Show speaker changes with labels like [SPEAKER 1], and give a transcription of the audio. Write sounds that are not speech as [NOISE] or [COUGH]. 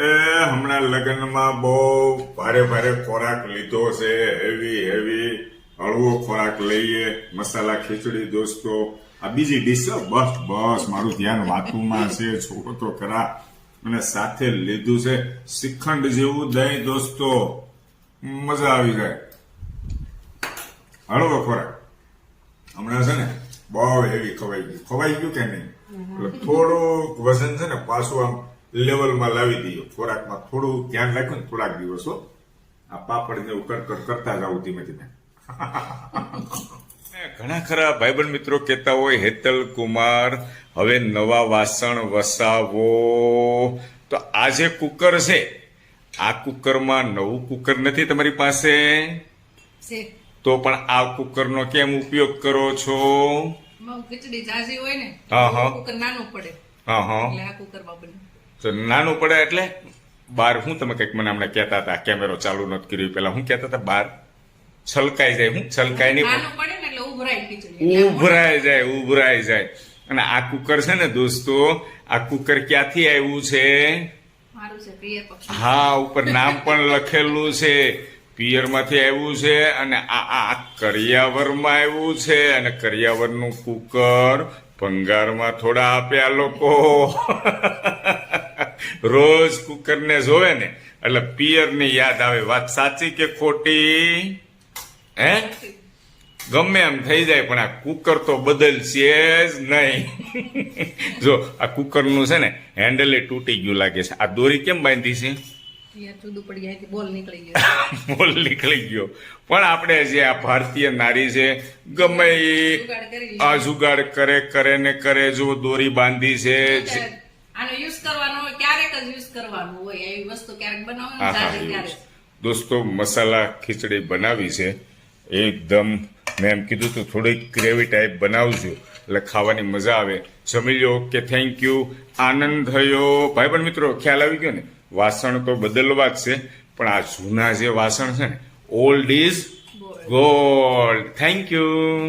[SPEAKER 1] એ હમણાં લગ્નમાં બહુ ભારે ભારે ખોરાક લીધો છે. હેવી હેવી હળવો ખોરાક લઈએ. મસાલા ખીચડી દોસ્તો. આ બીજી ડીશ બસ બસ. મારું ધ્યાન વાતુમાં છે. છોકરો તો ખરા. અને સાથે લીધું છે શ્રીખંડ જેવું દહીં દોસ્તો. મજા આવી જાય. હળવો ખોરાક. હમણાં છે ને બહુ હેવી ખવાઈ ગયું. ખવાઈ ગયું કે નહીં? થોડુંક વજન છે ને પાછું આમ લેવલમાં લાવી દઈએ. ખોરાકમાં થોડું ધ્યાન રાખ્યું ને થોડાક દિવસો આ પાપડ ને એવું કર કર કરતા જાવ ધીમે ધીમે. ઘણા ખરા ભાઈબંધ મિત્રો કહેતા હોય હેતલ કુમાર હવે નવા વાસણ વસાવો. તો આ જે કુકર છે આ કુકરમાં નવું કુકર નથી તમારી પાસે? તો પણ આ કુકરનો કેમ ઉપયોગ કરો છો?
[SPEAKER 2] ખીચડી જાજી હોય ને
[SPEAKER 1] હા, હા.
[SPEAKER 2] કુકર નાનું પડે.
[SPEAKER 1] હા હા.
[SPEAKER 2] એટલે આ કુકરમાં બને
[SPEAKER 1] તો નાનું પડે એટલે બાર હું તમે કંઈક મને હમણાં કહેતા હતા કેમેરો ચાલુ નથી કર્યો પેલા હું કહેતા હતા બાર છલકાઈ જાય હું છલકાય નહીં
[SPEAKER 2] નાનું પડે ઉભરાય
[SPEAKER 1] ઉભરાઈ જાય ઉભરાઈ જાય. અને આ કુકર છે ને દોસ્તો આ કુકર ક્યાંથી આવ્યું છે? હા ઉપર નામ પણ લખેલું છે. પિયરમાંથી આવ્યું છે અને આ આ કરિયાવરમાં આવ્યું છે. અને કરિયાવરનું કુકર ભંગારમાં થોડા આપ્યા લોકો. રોજ કુકરને જોવે ને એટલે પિયરની યાદ આવે. વાત સાચી કે ખોટી? હે? ગમે એમ થઈ જાય પણ આ કુકર તો બદલશે જ નહીં. [LAUGHS] જો આ કુકરનું છે ને હેન્ડલ એ તૂટી ગયું લાગે છે. આ દોરી કેમ બાંધી છે? [LAUGHS]
[SPEAKER 2] બોલ નીકળી ગયો.
[SPEAKER 1] પણ આપણે જે આ ભારતીય નારી છે ગમે એ આ જુગાડ કરે કરે ને કરે જો દોરી બાંધી છે.
[SPEAKER 2] આનો યુઝ કરવાનો જ યુઝ કરવાનું હોય એવી વસ્તુ ક્યારેક
[SPEAKER 1] હા,
[SPEAKER 2] બનાવવાનું
[SPEAKER 1] હા, એવું
[SPEAKER 2] ત્યારે
[SPEAKER 1] દોસ્તો મસાલા ખીચડી બનાવી છે. એકદમ મેં એમ કીધું તું થોડીક ગ્રેવી ટાઈપ બનાવજો. એટલે ખાવાની મજા આવે. જમી લો કે થેન્ક યુ આનંદ થયો. ભાઈ પણ મિત્રો ખ્યાલ આવી ગયો ને? વાસણ તો બદલવા જ છે. પણ આ જૂના જે વાસણ છે ને old is gold thank you